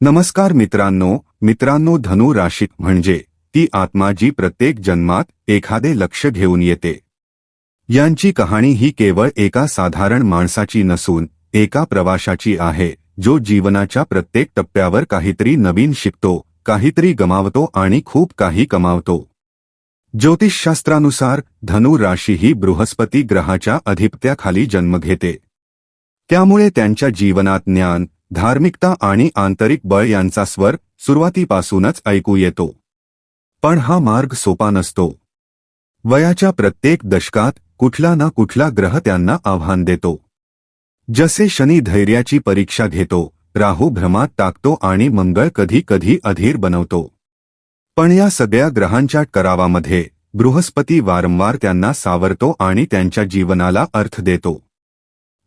नमस्कार मित्रांनो मित्रांनो धनु राशीत म्हणजे ती आत्मा जी प्रत्येक जन्मात एखादे लक्ष घेऊन येते. यांची कहाणी ही केवळ एका साधारण माणसाची नसून एका प्रवाशाची आहे जो जीवनाच्या प्रत्येक टप्प्यावर काहीतरी नवीन शिकतो काहीतरी गमावतो आणि खूप काही कमावतो. ज्योतिषशास्त्रानुसार धनु राशी ही बृहस्पती ग्रहाच्या अधिपत्याखाली जन्म घेते. त्यामुळे त्यांच्या जीवनात ज्ञान धार्मिकता आणि आंतरिक बळ यांचा स्वर सुरुवातीपासूनच ऐकू येतो. पण हा मार्ग सोपा नसतो. वयाच्या प्रत्येक दशकात कुठला ना कुठला ग्रह त्यांना आव्हान देतो. जसे शनी धैर्याची परीक्षा घेतो राहू भ्रमात टाकतो आणि मंगळ कधी कधी अधीर बनवतो. पण या सगळ्या ग्रहांच्या करावामध्ये बृहस्पती वारंवार त्यांना सावरतो आणि त्यांच्या जीवनाला अर्थ देतो.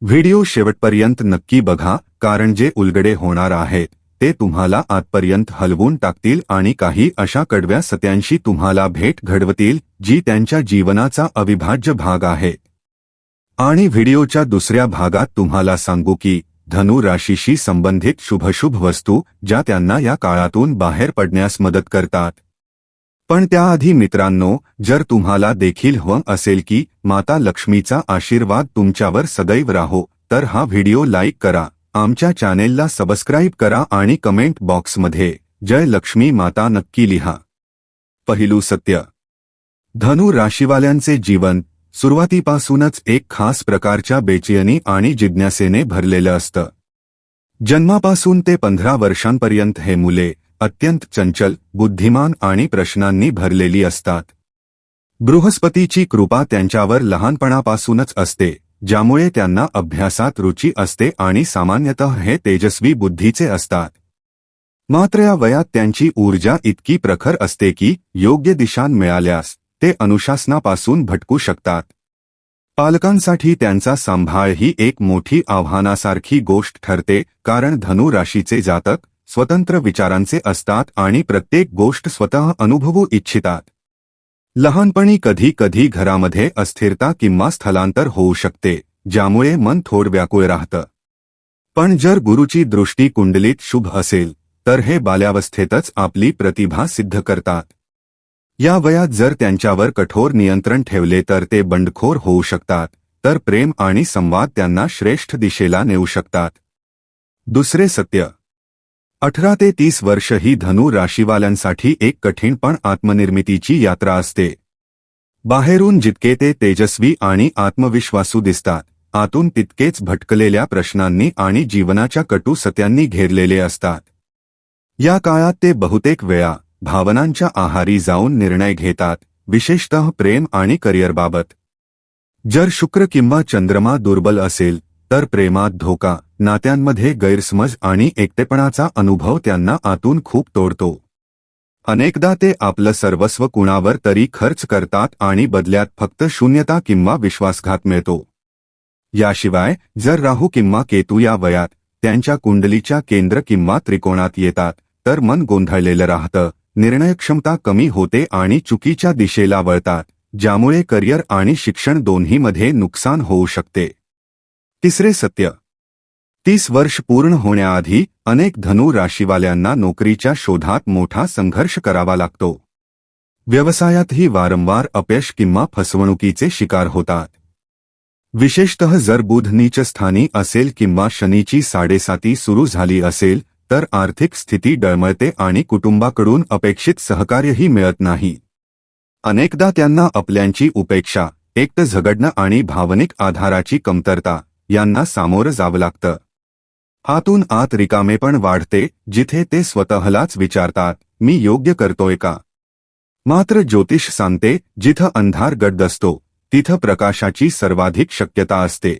व्हिडिओ शेवटपर्यंत नक्की बघा कारण जे उलगडे होणार आहेत ते तुम्हाला आतपर्यंत हलवून टाकतील आणि काही अशा कडव्या सत्यांशी तुम्हाला भेट घडवतील जी त्यांच्या जीवनाचा अविभाज्य भाग आहे. आणि व्हिडिओच्या दुसऱ्या भागात तुम्हाला सांगू की धनु राशीशी संबंधित शुभशुभ वस्तू ज्या त्यांना या काळातून बाहेर पडण्यास मदत करतात. पण त्याआधी मित्रांनो जर तुम्हाला देखील हवं असेल की माता लक्ष्मीचा आशीर्वाद तुमच्यावर सदैव राहो तर हा व्हिडिओ लाईक करा. आमच्या चॅनेलला सबस्क्राईब करा आणि कमेंट बॉक्समध्ये जय लक्ष्मी माता नक्की लिहा. पहिलू सत्य. धनु राशीवाल्यांचे जीवन सुरुवातीपासूनच एक खास प्रकारच्या बेचैनी आणि जिज्ञासेने भरलेलं असतं. जन्मापासून ते पंधरा वर्षांपर्यंत हे मुले अत्यंत चंचल बुद्धिमान आणि प्रश्नांनी भरलेली असतात. बृहस्पतीची कृपा त्यांच्यावर लहानपणापासूनच असते ज्यामुळे त्यांना अभ्यासात रुची असते आणि सामान्यतः हे तेजस्वी बुद्धीचे असतात. मात्र या वयात त्यांची ऊर्जा इतकी प्रखर असते की योग्य दिशान मिळाल्यास ते अनुशासनापासून भटकू शकतात. पालकांसाठी त्यांचा सांभाळ ही एक मोठी आव्हानासारखी गोष्ट ठरते कारण धनु राशीचे जातक स्वतंत्र विचारांचे असतात आणि प्रत्येक गोष्ट स्वतः अनुभवू इच्छितात. लहानपणी कधी कधी घरामध्ये अस्थिरता किंवा स्थलांतर होऊ शकते ज्यामुळे मन थोड व्याकुळ राहतं. पण जर गुरुची दृष्टी कुंडलीत शुभ असेल तर हे बाल्यावस्थेतच आपली प्रतिभा सिद्ध करतात. या वयात जर त्यांच्यावर कठोर नियंत्रण ठेवले तर ते बंडखोर होऊ शकतात तर प्रेम आणि संवाद त्यांना श्रेष्ठ दिशेला नेऊ शकतात. दुसरे सत्य अठरा ते तीस वर्ष ही धनु राशीवाल्यांसाठी एक कठीण पण आत्मनिर्मितीची यात्रा असते. बाहेरून जितके ते तेजस्वी आणि आत्मविश्वासू दिसतात आतून तितकेच भटकलेल्या प्रश्नांनी आणि जीवनाच्या कटू सत्यांनी घेरलेले असतात. या काळात ते बहुतेक वेळा भावनांच्या आहारी जाऊन निर्णय घेतात विशेषतः प्रेम आणि करिअरबाबत जर शुक्र किंवा चंद्रमा दुर्बल असेल तर प्रेमात धोका नात्यांमध्ये गैरसमज आणि एकटेपणाचा अनुभव त्यांना आतून खूप तोडतो. अनेकदा ते आपलं सर्वस्व कुणावर तरी खर्च करतात आणि बदल्यात फक्त शून्यता किंवा विश्वासघात मिळतो. याशिवाय जर राहू किंवा केतू या वयात त्यांच्या कुंडलीच्या केंद्र किंवा त्रिकोणात येतात तर मन गोंधळलेलं राहतं निर्णयक्षमता कमी होते आणि चुकीच्या दिशेला वळतात ज्यामुळे करिअर आणि शिक्षण दोन्हीमध्ये नुकसान होऊ शकते. तिसरे सत्य. तीस वर्ष पूर्ण होण्याआधी अनेक धनु राशीवाल्यांना नोकरीच्या शोधात मोठा संघर्ष करावा लागतो. व्यवसायातही वारंवार अपयश किंवा फसवणुकीचे शिकार होतात. विशेषतः जर बुध स्थानी असेल किंवा शनीची साडेसाती सुरू झाली असेल तर आर्थिक स्थिती डळमळते आणि कुटुंबाकडून अपेक्षित सहकार्यही मिळत नाही. अनेकदा त्यांना आपल्यांची उपेक्षा एकटं झगडणं आणि भावनिक आधाराची कमतरता यांना सामोरं जावं लागतं. आतून आत रिकामे पण वाढते जिथे ते स्वतःलाच विचारतात मी योग्य करतोय का? मात्र ज्योतिष सांगते जिथं अंधार गड्ड असतो तिथं प्रकाशाची सर्वाधिक शक्यता असते.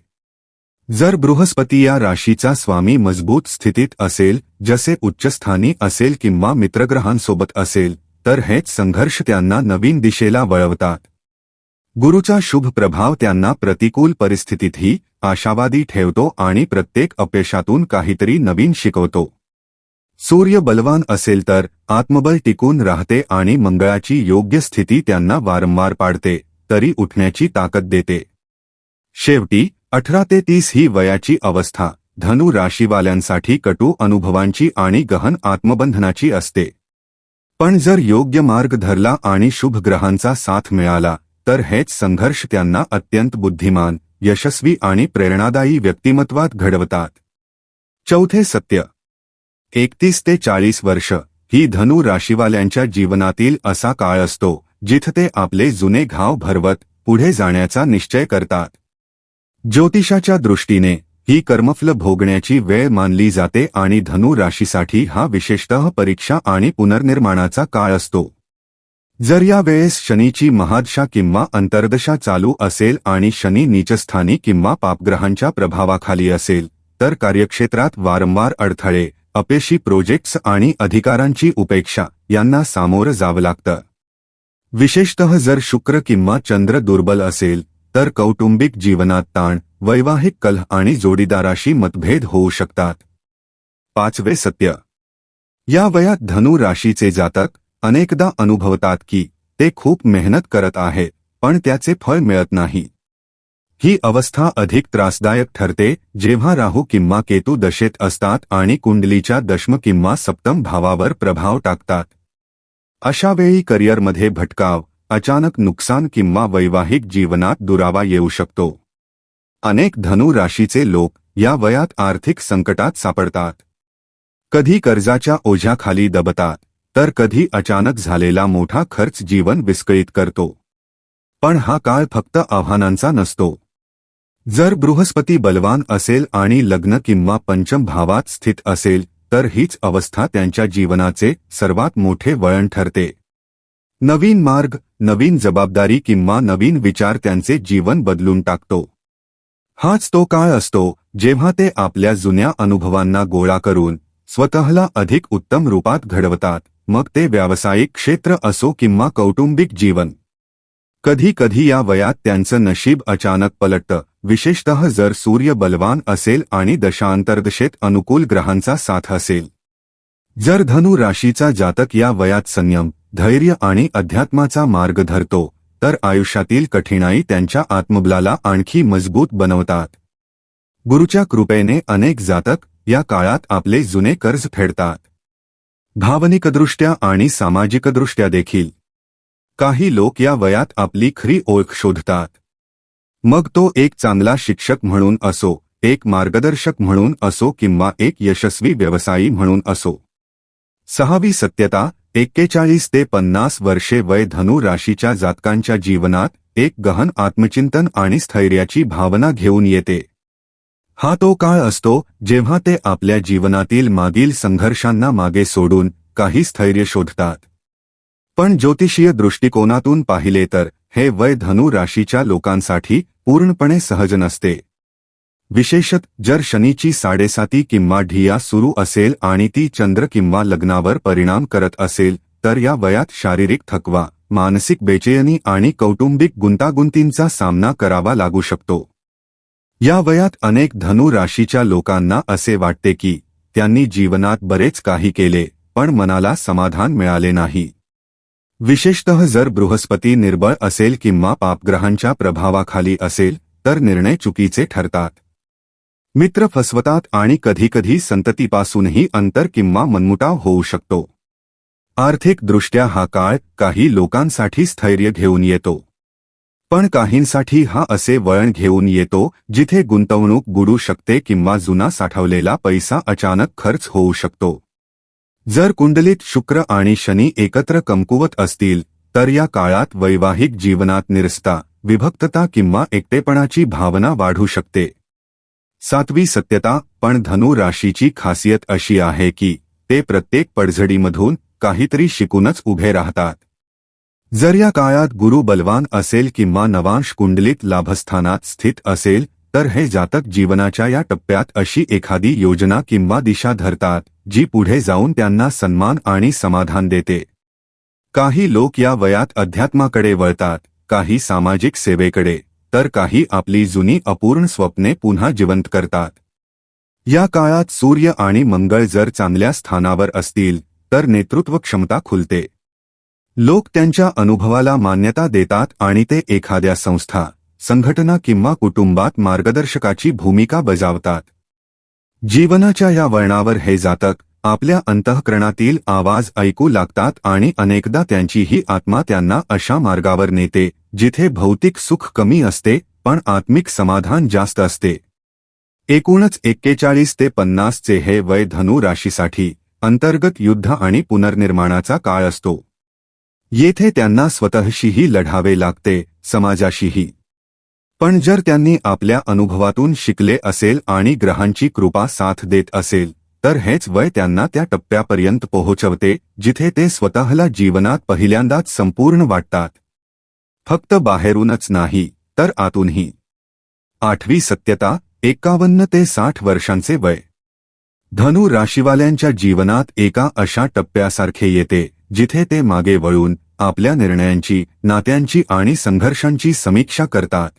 जर बृहस्पती या राशीचा स्वामी मजबूत स्थितीत असेल जसे उच्चस्थानी असेल किंवा मित्रग्रहांसोबत असेल तर हेच संघर्ष त्यांना नवीन दिशेला वळवतात. गुरुचा शुभ प्रभाव त्यांना प्रतिकूल परिस्थितीतही आशावादी ठेवतो आणि प्रत्येक अपयशातून काहीतरी नवीन शिकवतो. सूर्य बलवान असेल तर आत्मबल टिकून राहते आणि मंगळाची योग्य स्थिती त्यांना वारंवार पाडते तरी उठण्याची ताकद देते. शेवटी अठरा ते तीस ही वयाची अवस्था धनु राशीवाल्यांसाठी कटू अनुभवांची आणि गहन आत्मबंधनाची असते. पण जर योग्य मार्ग धरला आणि शुभ ग्रहांचा साथ मिळाला तर हेच संघर्ष त्यांना अत्यंत बुद्धिमान यशस्वी आणि प्रेरणादायी व्यक्तिमत्वात घडवतात. चौथे सत्य. एकतीस ते चाळीस वर्ष ही धनु राशीवाल्यांच्या जीवनातील असा काळ असतो जिथं ते आपले जुने घाव भरवत पुढे जाण्याचा निश्चय करतात. ज्योतिषाच्या दृष्टीने ही कर्मफल भोगण्याची वेळ मानली जाते आणि धनु राशीसाठी हा विशेषतः परीक्षा आणि पुनर्निर्माणाचा काळ असतो. जर या वेळेस शनीची महादशा किंवा अंतर्दशा चालू असेल आणि शनी नीचस्थानी किंवा पापग्रहांच्या प्रभावाखाली असेल तर कार्यक्षेत्रात वारंवार अडथळे अपेशी प्रोजेक्ट्स आणि अधिकारांची उपेक्षा यांना सामोरं जावं लागतं. विशेषतः जर शुक्र किंवा चंद्र दुर्बल असेल तर कौटुंबिक जीवनात ताण वैवाहिक कलह आणि जोडीदाराशी मतभेद होऊ शकतात. पाचवे सत्य. या वयात धनु राशीचे जातक अनेकदा अनुभवतात की ते खूप मेहनत करत आहेत पण त्याचे फळ मिळत नाही. ही अवस्था अधिक त्रासदायक ठरते जेव्हा राहू किंवा केतू दशेत असतात आणि कुंडलीच्या दशम किंवा सप्तम भावावर प्रभाव टाकतात. अशा वेळी करिअरमध्ये भटकाव, अचानक नुकसान किंवा वैवाहिक जीवनात दुरावा येऊ शकतो. अनेक धनु राशीचे लोक या वयात आर्थिक संकटात सापडतात. कधी कर्जाच्या ओझ्याखाली दबतात तर कधी अचानक झालेला मोठा खर्च जीवन विस्कळीत करतो. पण हा काळ फक्त आव्हानांचा नसतो. जर बृहस्पती बलवान असेल आणि लग्न किंवा पंचम भावात स्थित असेल तर हीच अवस्था त्यांच्या जीवनाचे सर्वात मोठे वळण ठरते. नवीन मार्ग नवीन जबाबदारी किंवा नवीन विचार त्यांचे जीवन बदलून टाकतो. हाच तो काळ असतो जेव्हा ते आपल्या जुन्या अनुभवांना गोळा करून स्वतःला अधिक उत्तम रूपात घडवतात. मग ते व्यावसायिक क्षेत्र असो किंवा कौटुंबिक जीवन. कधी कधी या वयात त्यांचं नशीब अचानक पलटतं विशेषतः जर सूर्य बलवान असेल आणि दशांतर्दशेत अनुकूल ग्रहांचा साथ असेल. जर धनु राशीचा जातक या वयात संयम धैर्य आणि अध्यात्माचा मार्ग धरतो तर आयुष्यातील कठीणाई त्यांच्या आत्मबलाला आणखी मजबूत बनवतात. गुरुच्या कृपेने अनेक जातक या काळात आपले जुने कर्ज फेडतात. भावनिकदृष्ट्या आणि सामाजिकदृष्ट्या देखील. काही लोक या वयात आपली खरी ओळख शोधतात. मग तो एक चांगला शिक्षक म्हणून असो एक मार्गदर्शक म्हणून असो किंवा एक यशस्वी व्यवसायी म्हणून असो. सहावी सत्यता एक्केचाळीस ते पन्नास वर्षे वय धनु राशीच्या जातकांच्या जीवनात एक गहन आत्मचिंतन आणि स्थैर्याची भावना घेऊन येते. हा तो काळ असतो जेव्हा ते आपल्या जीवनातील मागील संघर्षांना मागे सोडून काही स्थैर्य शोधतात. पण ज्योतिषीय दृष्टिकोनातून पाहिले तर हे वय धनु राशीच्या लोकांसाठी पूर्णपणे सहज नसते. विशेषत जर शनीची साडेसाती किंवा ढिया सुरू असेल आणि ती चंद्र किंवा लग्नावर परिणाम करत असेल तर या वयात शारीरिक थकवा मानसिक बेचैनी आणि कौटुंबिक गुंतागुंतींचा सामना करावा लागू शकतो. या वयात अनेक धनु राशीच्या लोकांना असे वाटते की त्यांनी जीवनात बरेच काही केले पण मनाला समाधान मिळाले नाही. विशेषतः जर बृहस्पती निर्बळ असेल किंवा पापग्रहांच्या प्रभावाखाली असेल तर निर्णय चुकीचे ठरतात. मित्र फसवतात आणि कधीकधी संततीपासूनही अंतर किंवा मनमुटाव होऊ शकतो. आर्थिकदृष्ट्या हा काळ काही लोकांसाठी स्थैर्य घेऊन येतो. पण काहींसाठी हा असे वळण घेऊन येतो जिथे गुंतवणूक बुडू शकते किंवा जुना साठवलेला पैसा अचानक खर्च होऊ शकतो. जर कुंडलीत शुक्र आणि शनी एकत्र कमकुवत असतील तर या काळात वैवाहिक जीवनात निरस्ता विभक्तता किंवा एकटेपणाची भावना वाढू शकते. सातवी सत्यता पण धनु राशीची खासियत अशी आहे की ते प्रत्येक पडझडीमधून काहीतरी शिकूनच उभे राहतात. जर या काळात गुरु बलवान असेल किंवा नवांश कुंडलीत लाभस्थानात स्थित असेल तर हे जातक जीवनाच्या या टप्प्यात अशी एखादी योजना किंवा दिशा धरतात जी पुढे जाऊन त्यांना सन्मान आणि समाधान देते. काही लोक या वयात अध्यात्माकडे वळतात काही सामाजिक सेवेकडे तर काही आपली जुनी अपूर्ण स्वप्ने पुन्हा जिवंत करतात. या काळात सूर्य आणि मंगळ जर चांगल्या स्थानावर असतील तर नेतृत्व क्षमता खुलते. लोक त्यांच्या अनुभवाला मान्यता देतात आणि ते एखाद्या संस्था संघटना किंवा कुटुंबात मार्गदर्शकाची भूमिका बजावतात. जीवनाच्या या वळणावर हे जातक आपल्या अंतःकरणातील आवाज ऐकू लागतात आणि अनेकदा त्यांची ही आत्मा त्यांना अशा मार्गावर नेते जिथे भौतिक सुख कमी असते पण आत्मिक समाधान जास्त असते. एकूणच एक्केचाळीस ते पन्नासचे हे वय धनु राशीसाठी अंतर्गत युद्ध आणि पुनर्निर्माणाचा काळ असतो. येथे त्यांना स्वतःशीही लढावे लागते समाजाशीही. पण जर त्यांनी आपल्या अनुभवातून शिकले असेल आणि ग्रहांची कृपा साथ देत असेल तर हेच वय त्यांना त्या टप्प्यापर्यंत पोहोचवते जिथे ते स्वतःला जीवनात पहिल्यांदाच संपूर्ण वाटतात. फक्त बाहेरूनच नाही तर आतूनही. आठवी सत्यता एकावन्न ते साठ वर्षांचे वय. धनु राशीवाल्यांच्या जीवनात एका अशा टप्प्यासारखे येते. जिथे ते मागे वळून आपल्या निर्णयांची नात्यांची आणि संघर्षांची समीक्षा करतात.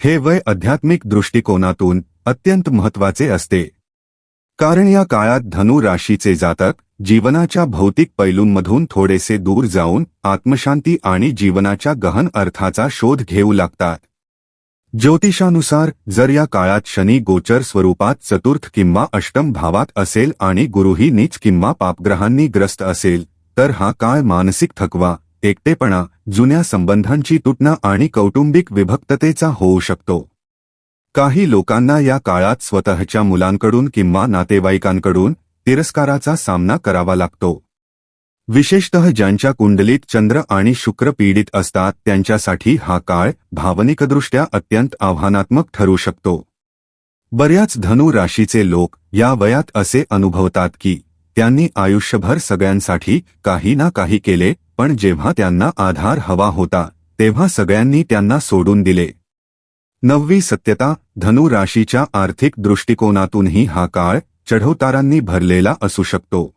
हे वय आध्यात्मिक दृष्टिकोनातून अत्यंत महत्त्वाचे असते. कारण या काळात धनु राशीचे जातक जीवनाच्या भौतिक पैलूंमधून थोडेसे दूर जाऊन आत्मशांती आणि जीवनाच्या गहन अर्थाचा शोध घेऊ लागतात. ज्योतिषानुसार जर या काळात शनी गोचर स्वरूपात चतुर्थ किंवा अष्टम भावात असेल आणि गुरुही नीच किंवा पापग्रहांनी ग्रस्त असेल तर हा काळ मानसिक थकवा एकटेपणा जुन्या संबंधांची तुटणा आणि कौटुंबिक विभक्ततेचा होऊ शकतो. काही लोकांना या काळात स्वतःच्या मुलांकडून किंवा नातेवाईकांकडून तिरस्काराचा सामना करावा लागतो. विशेषतः ज्यांच्या कुंडलीत चंद्र आणि शुक्र पीडित असतात त्यांच्यासाठी हा काळ भावनिकदृष्ट्या अत्यंत आव्हानात्मक ठरू शकतो. बऱ्याच धनु राशीचे लोक या वयात असे अनुभवतात की त्यांनी आयुष्यभर सगळ्यांसाठी काही ना काही केले पण जेव्हा त्यांना आधार हवा होता तेव्हा सगळ्यांनी त्यांना सोडून दिले. नववी सत्यता धनु राशीच्या आर्थिक दृष्टिकोनातूनही हा काळ चढवतारांनी भरलेला असू शकतो.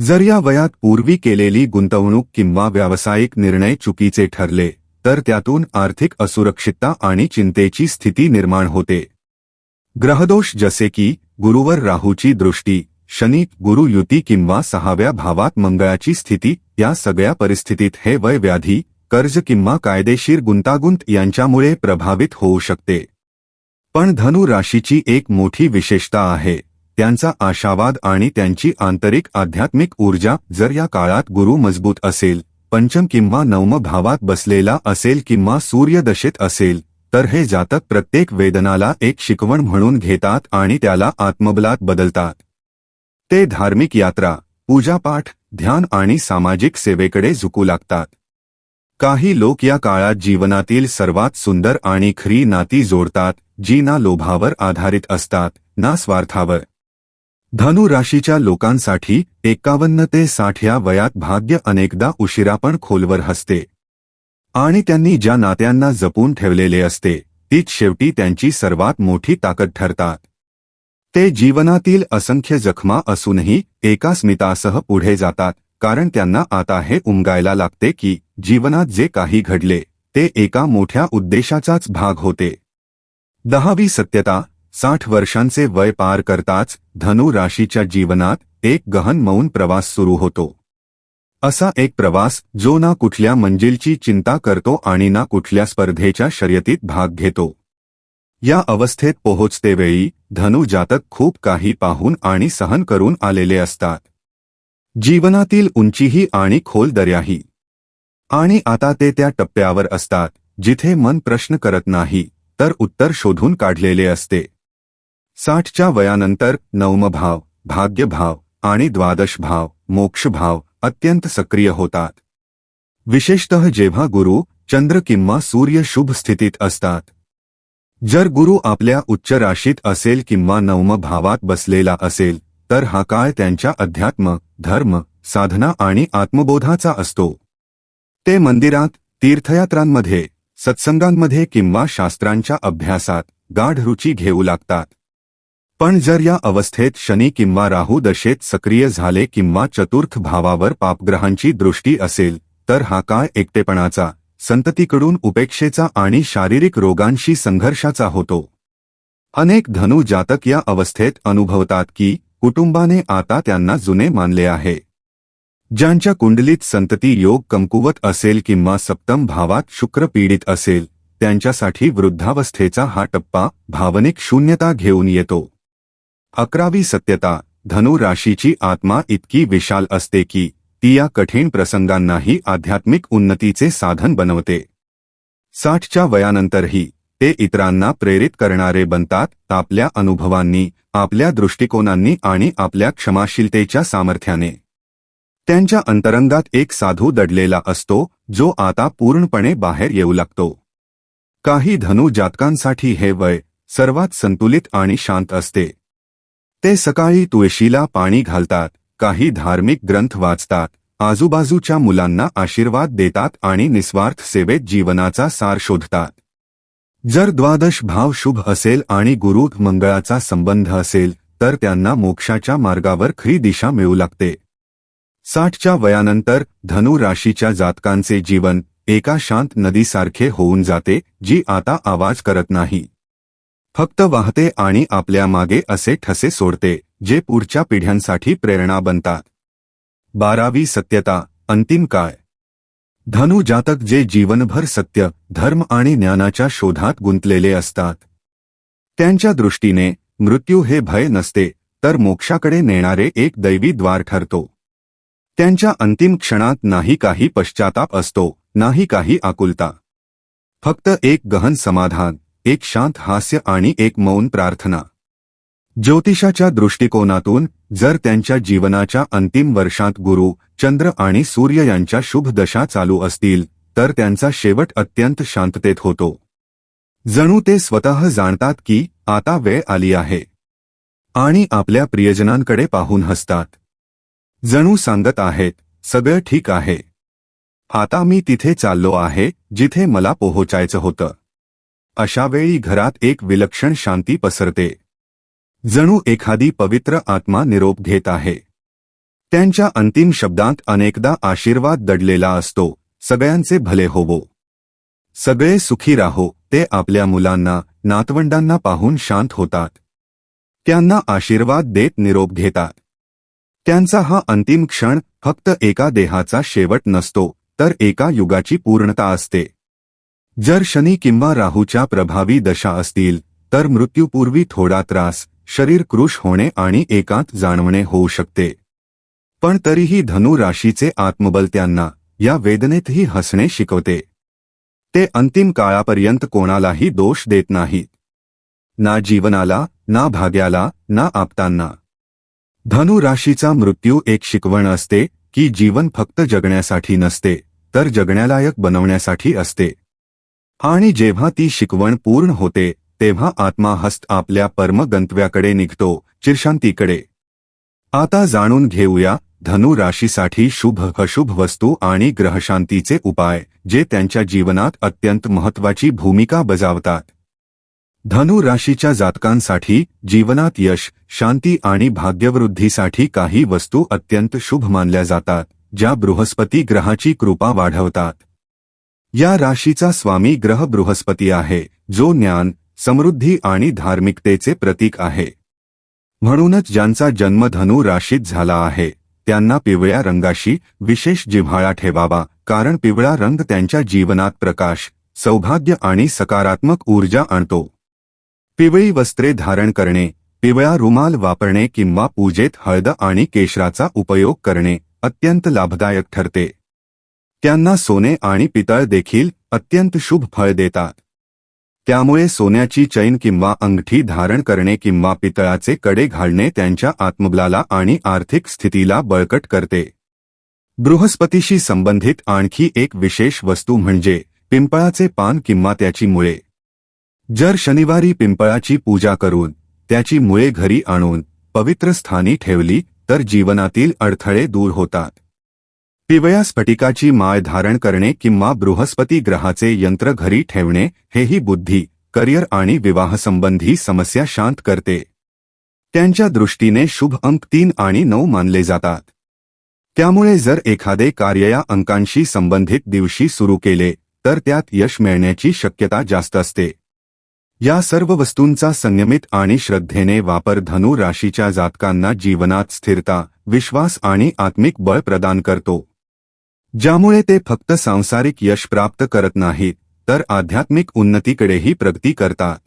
जर या वयात पूर्वी केलेली गुंतवणूक किंवा व्यावसायिक निर्णय चुकीचे ठरले तर त्यातून आर्थिक असुरक्षितता आणि चिंतेची स्थिती निर्माण होते. ग्रहदोष जसे की गुरुवर राहूची दृष्टी शनी गुरु युती किंवा सहाव्या भावात मंगळाची स्थिती या सगळ्या परिस्थितीत हे वय व्याधी कर्ज किंवा कायदेशीर गुंतागुंत यांच्यामुळे प्रभावित होऊ शकते. पण धनु राशीची एक मोठी विशेषता आहे. त्यांचा आशावाद आणि त्यांची आंतरिक आध्यात्मिक ऊर्जा जर या काळात गुरु मजबूत असेल पंचम किंवा नवम भावात बसलेला असेल किंवा सूर्यदशेत असेल तर हे जातक प्रत्येक वेदनाला एक शिकवण म्हणून घेतात आणि त्याला आत्मबलात बदलतात. ते धार्मिक यात्रा पूजापाठ ध्यान आणि सामाजिक सेवेकडे झुकू लागतात. काही लोक या काळात जीवनातील सर्वात सुंदर आणि खरी नाती जोडतात जी ना लोभावर आधारित असतात ना स्वार्थावर. धनु राशीच्या लोकांसाठी एकावन्न ते साठ या वयात भाग्य अनेकदा उशिरा पण खोलवर हसते. आणि त्यांनी ज्या नात्यांना जपून ठेवलेले असते तीच शेवटी त्यांची सर्वात मोठी ताकद ठरतात. ते जीवनातील असंख्य जखमा असूनही एका स्मितासह पुढे जातात कारण त्यांना आता हे उमगायला लागते की जीवनात जे काही घडले ते एका मोठ्या उद्देशाचाच भाग होते. दहावी सत्यता साठ वर्षांचे वय पार करताच धनु राशीच्या जीवनात एक गहन मौन प्रवास सुरू होतो. असा एक प्रवास जो ना कुठल्या मंजिलची चिंता करतो आणि ना कुठल्या स्पर्धेच्या शर्यतीत भाग घेतो. या अवस्थेत पोहोचतेवेळी धनु जातक खूप काही पाहून आणि सहन करून आलेले असतात. जीवनातील उंचीही आणि खोल दर्याही. आणि आता ते त्या टप्प्यावर असतात जिथे मन प्रश्न करत नाही तर उत्तर शोधून काढलेले असते. साठच्या वयानंतर नवमभाव भाग्यभाव आणि द्वादश भाव मोक्षभाव अत्यंत सक्रिय होतात. विशेषतः जेव्हा गुरु चंद्र किंवा सूर्य शुभ स्थितीत असतात. जर गुरु आपल्या उच्च राशीत असेल किंवा नवम भावात बसलेला असेल तर हा काळ त्यांच्या अध्यात्म धर्म साधना आणि आत्मबोधाचा असतो. ते मंदिरात तीर्थयात्रांमध्ये सत्संगांमध्ये किंवा शास्त्रांच्या अभ्यासात गाढ रुची घेऊ लागतात. पण जर या अवस्थेत शनी किंवा राहू दशेत सक्रिय झाले किंवा चतुर्थ भावावर पापग्रहांची दृष्टी असेल तर हा काळ एकटेपणाचा संततीकडून उपेक्षेचा आणि शारीरिक रोगांशी संघर्षाचा होतो. अनेक धनु जातक या अवस्थेत अनुभवतात की कुटुंबाने आता त्यांना जुने मानले आहे. ज्यांच्या कुंडलीत संतती योग कमकुवत असेल किंवा सप्तम भावात शुक्र पीडित असेल त्यांच्यासाठी वृद्धावस्थेचा हा टप्पा भावनिक शून्यता घेऊन येतो. अकरावी सत्यता धनु राशीची आत्मा इतकी विशाल असते की ती या कठीण प्रसंगांनाही आध्यात्मिक उन्नतीचे साधन बनवते. साठच्या वयानंतरही ते इतरांना प्रेरित करणारे बनतात आपल्या अनुभवांनी आपल्या दृष्टिकोनांनी आणि आपल्या क्षमाशीलतेच्या सामर्थ्याने. त्यांच्या अंतरंगात एक साधू दडलेला असतो जो आता पूर्णपणे बाहेर येऊ लागतो. काही धनु जातकांसाठी हे वय सर्वात संतुलित आणि शांत असते. ते सकाळी तुळशीला पाणी घालतात काही धार्मिक ग्रंथ वाचतात आजूबाजूच्या मुलांना आशीर्वाद देतात आणि निस्वार्थ सेवेत जीवनाचा सार शोधतात. जर द्वादश भाव शुभ असेल आणि गुरु मंगळाचा संबंध असेल तर त्यांना मोक्षाच्या मार्गावर खरी दिशा मिळू लागते. साठच्या वयानंतर धनु राशीच्या जातकांचे जीवन एका शांत नदीसारखे होऊन जाते जी आता आवाज करत नाही. फक्त वाहते आणि आपल्या मागे असे ठसे सोडते. जे पुढच्या पिढ्यांसाठी प्रेरणा बनतात. बारावी सत्यता अंतिम काय? धनु जातक जे जीवनभर सत्य धर्म आणि ज्ञानाच्या शोधात गुंतलेले असतात. त्यांच्या दृष्टीने मृत्यू हे भय नसते तर मोक्षाकडे नेणारे एक दैवी द्वार ठरतो. त्यांच्या अंतिम क्षणात नाही काही पश्चाताप असतो नाही काही आकुलता. फक्त एक गहन समाधान एक शांत हास्य आणि एक मौन प्रार्थना. ज्योतिषाच्या दृष्टिकोनातून जर त्यांच्या जीवनाच्या अंतिम वर्षात गुरु चंद्र आणि सूर्य यांच्या शुभ दशा चालू असतील तर त्यांचा शेवट अत्यंत शांततेत होतो. जणू ते स्वतः जाणतात की आता वेळ आली आहे. आणि आपल्या प्रियजनांकडे पाहून हसतात. जणू सांगत आहेत सगळं ठीक आहे. आता मी तिथे चाललो आहे जिथे मला पोहोचायचं होतं. अशावेळी घरात एक विलक्षण शांती पसरते. जणू एखादी पवित्र आत्मा निरोप घेत आहे. त्यांच्या अंतिम शब्दांत अनेकदा आशीर्वाद दडलेला असतो. सगळ्यांचे भले होवो. सगळे सुखी राहो ते आपल्या मुलांना नातवंडांना पाहून शांत होतात. त्यांना आशीर्वाद देत निरोप घेतात. त्यांचा हा अंतिम क्षण फक्त एका देहाचा शेवट नसतो तर एका युगाची पूर्णता असते. जर शनी किंवा राहूच्या प्रभावी दशा असतील तर मृत्यूपूर्वी थोडा त्रास शरीर कृश होणे आणि एकांत जाणवणे होऊ शकते. पण तरीही धनु राशीचे आत्मबल त्यांना या वेदनेतही हसणे शिकवते. ते अंतिम काळापर्यंत कोणालाही दोष देत नाहीत. ना जीवनाला ना भाग्याला ना आपतांना. धनु राशीचा मृत्यू एक शिकवण असते की जीवन फक्त जगण्यासाठी नसते तर जगण्यालायक बनवण्यासाठी असते. आणि जेव्हा ती शिकवण पूर्ण होते तेव्हा आत्मा हस्त आपल्या परमगंतव्याकडे निघतो चिरशांतीकडे. आता जाणून घेऊया धनु राशीसाठी शुभ अशुभ वस्तू आणि ग्रहशांतीचे उपाय जे त्यांच्या जीवनात अत्यंत महत्वाची भूमिका बजावतात. धनु राशीच्या जातकांसाठी जीवनात यश शांती आणि भाग्यवृद्धीसाठी काही वस्तू अत्यंत शुभ मानल्या जातात ज्या बृहस्पती ग्रहाची कृपा वाढवतात. या राशीचा स्वामी ग्रह बृहस्पती आहे जो ज्ञान समृद्धी आणि धार्मिकतेचे प्रतीक आहे. म्हणूनच ज्यांचा जन्म धनु राशीत झाला आहे त्यांना पिवळ्या रंगाशी विशेष जिव्हाळा ठेवावा कारण पिवळा रंग त्यांच्या जीवनात प्रकाश सौभाग्य आणि सकारात्मक ऊर्जा आणतो. पिवळी वस्त्रे धारण करणे पिवळा रुमाल वापरणे किंवा पूजेत हळद आणि केशराचा उपयोग करणे अत्यंत लाभदायक ठरते. त्यांना सोने आणि पितळ देखील अत्यंत शुभ फळ देतात. त्यामुळे सोन्याची चैन किंवा अंगठी धारण करणे किंवा पितळाचे कडे घालणे त्यांच्या आत्मबलाला आणि आर्थिक स्थितीला बळकट करते. बृहस्पतीशी संबंधित आणखी एक विशेष वस्तू म्हणजे पिंपळाचे पान किंवा त्याची मुळे. जर शनिवारी पिंपळाची पूजा करून त्याची मुळे घरी आणून पवित्र स्थानी ठेवली तर जीवनातील अडथळे दूर होतात. पिवळ्या स्फटिकाची माय धारण करणे किंवा बृहस्पती ग्रहाचे यंत्र घरी ठेवणे हेही बुद्धी करिअर आणि विवाहसंबंधी समस्या शांत करते. त्यांच्या दृष्टीने शुभ अंक तीन आणि नऊ मानले जातात. त्यामुळे जर एखादे कार्य या अंकांशी संबंधित दिवशी सुरू केले तर त्यात यश मिळण्याची शक्यता जास्त असते. या सर्व वस्तूंचा संयमित आणि श्रद्धेने वापर धनु राशीच्या जातकांना जीवनात स्थिरता विश्वास आणि आत्मिक बळ प्रदान करतो. ज्यामुळे ते फक्त सांसारिक यश प्राप्त करत नाहीत तर आध्यात्मिक उन्नतीकडेही प्रगती करतात.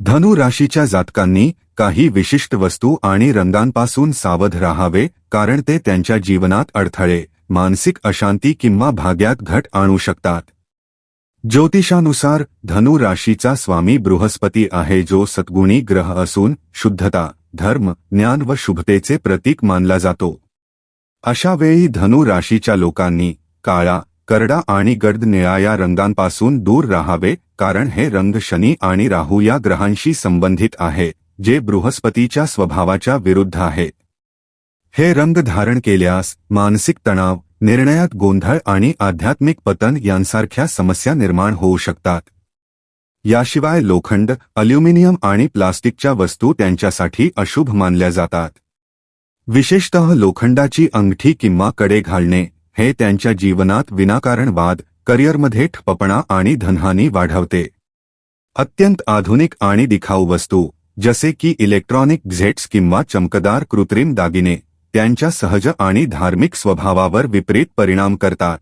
धनु राशीच्या जातकांनी काही विशिष्ट वस्तू आणि रंगांपासून सावध राहावे कारण ते त्यांच्या जीवनात अडथळे मानसिक अशांती किंवा भाग्यात घट आणू शकतात. ज्योतिषानुसार धनु राशीचा स्वामी बृहस्पती आहे जो सद्गुणी ग्रह असून शुद्धता धर्म ज्ञान व शुभतेचे प्रतीक मानला जातो. अशा वेळी धनु राशीच्या लोकांनी काळा करडा आणि गर्द निळा या रंगांपासून दूर राहावे कारण हे रंग शनी आणि राहू या ग्रहांशी संबंधित आहे जे बृहस्पतीच्या स्वभावाच्या विरुद्ध आहे. हे रंग धारण केल्यास मानसिक तणाव निर्णयात गोंधळ आणि आध्यात्मिक पतन यांसारख्या समस्या निर्माण होऊ शकतात. याशिवाय लोखंड अल्युमिनियम आणि प्लास्टिकच्या वस्तू त्यांच्यासाठी अशुभ मानल्या जातात. विशेषतः लोखंडाची अंगठी किंवा कडे घालणे हे त्यांच्या जीवनात विनाकारण वाद करिअरमध्ये ठपपणा आणि धनहानी वाढवते. अत्यंत आधुनिक आणि दिखाऊ वस्तू जसे की इलेक्ट्रॉनिक झेट्स किंवा चमकदार कृत्रिम दागिने त्यांच्या सहज आणि धार्मिक स्वभावावर विपरीत परिणाम करतात.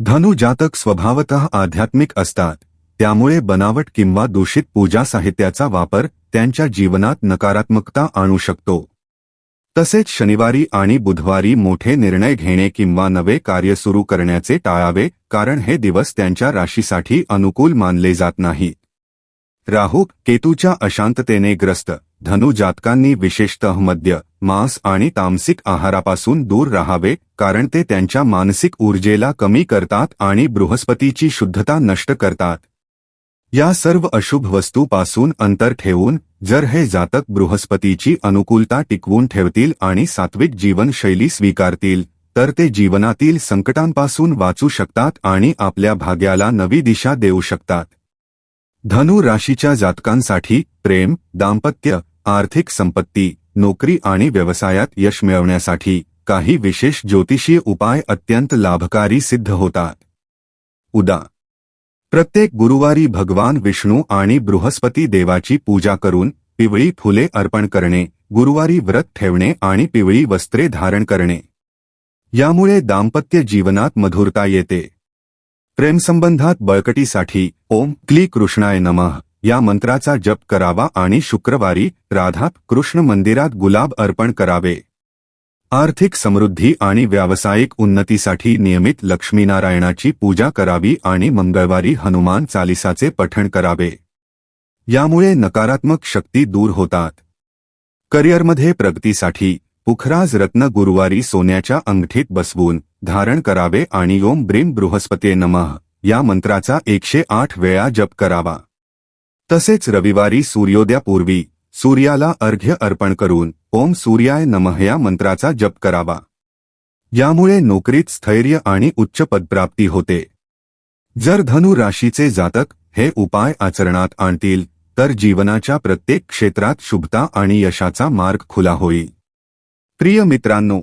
धनु जातक स्वभावतः आध्यात्मिक असतात त्यामुळे बनावट किंवा दूषित पूजा साहित्याचा वापर त्यांच्या जीवनात नकारात्मकता आणू शकतो. तसेच शनिवारी आणि बुधवारी मोठे निर्णय घेणे किंवा नवे कार्य सुरू करण्याचे टाळावे कारण हे दिवस त्यांच्या राशीसाठी अनुकूल मानले जात नाही. राहू केतूच्या अशांततेने ग्रस्त धनु जातकांनी विशेषतः मद्य मांस आणि तामसिक आहारापासून दूर राहावे कारण ते त्यांच्या मानसिक ऊर्जेला कमी करतात आणि बृहस्पतीची शुद्धता नष्ट करतात. या सर्व अशुभ वस्तूपासून अंतर ठेवून जर हे जातक बृहस्पतीची अनुकूलता टिकवून ठेवतील आणि सात्विक जीवनशैली स्वीकारतील तर ते जीवनातील संकटांपासून वाचू शकतात आणि आपल्या भाग्याला नवी दिशा देऊ शकतात. धनु राशीच्या जातकांसाठी प्रेम दाम्पत्य आर्थिक संपत्ती नोकरी आणि व्यवसायात यश मिळवण्यासाठी काही विशेष ज्योतिषीय उपाय अत्यंत लाभकारी सिद्ध होतात. उदा. प्रत्येक गुरुवारी भगवान विष्णू आणि बृहस्पती देवाची पूजा करून पिवळी फुले अर्पण करणे गुरुवारी व्रत ठेवणे आणि पिवळी वस्त्रे धारण करणे. यामुळे दाम्पत्य जीवनात मधुरता येते. प्रेमसंबंधात बळकटीसाठी ओम क्ली कृष्णाय नमः. या मंत्राचा जप करावा आणि शुक्रवारी राधा कृष्ण मंदिरात गुलाब अर्पण करावे. आर्थिक समृद्धी आणि व्यावसायिक उन्नतीसाठी नियमित लक्ष्मीनारायणाची पूजा करावी आणि मंगळवारी हनुमान चालिसाचे पठण करावे. यामुळे नकारात्मक शक्ती दूर होतात. करिअरमध्ये प्रगतीसाठी पुखराज रत्न गुरुवारी सोन्याच्या अंगठीत बसवून धारण करावे आणि ओम ब्रीम बृहस्पते नमः या मंत्राचा एकशे आठ वेळा जप करावा. तसेच रविवारी सूर्योदयापूर्वी सूर्याला अर्घ्य अर्पण करून ओम सूर्याय नमः या मंत्राचा जप करावा. यामुळे नोकरीत स्थैर्य आणि उच्च पदप्राप्ती होते. जर धनु राशीचे जातक हे उपाय आचरणात आणतील तर जीवनाच्या प्रत्येक क्षेत्रात शुभता आणि यशाचा मार्ग खुला होईल. प्रिय मित्रांनो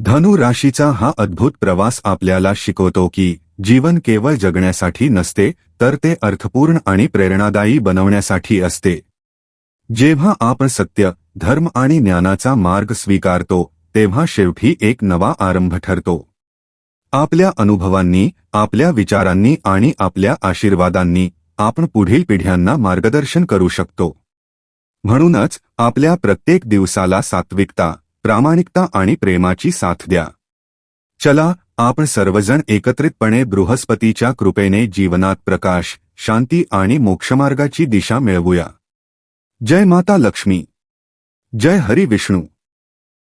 धनु राशीचा हा अद्भुत प्रवास आपल्याला शिकवतो की जीवन केवळ जगण्यासाठी नसते तर ते अर्थपूर्ण आणि प्रेरणादायी बनवण्यासाठी असते. जेव्हा आपण सत्य धर्म आणि ज्ञानाचा मार्ग स्वीकारतो तेव्हा शेवटी एक नवा आरंभ ठरतो. आपल्या अनुभवांनी आपल्या विचारांनी आणि आपल्या आशीर्वादांनी आपण पुढील पिढ्यांना मार्गदर्शन करू शकतो. म्हणूनच आपल्या प्रत्येक दिवसाला सात्विकता प्रामाणिकता आणि प्रेमाची साथ द्या. चला आपण सर्वजण एकत्रितपणे बृहस्पतीच्या कृपेने जीवनात प्रकाश शांती आणि मोक्षमार्गाची दिशा मिळवूया. जय माता लक्ष्मी जय हरी विष्णू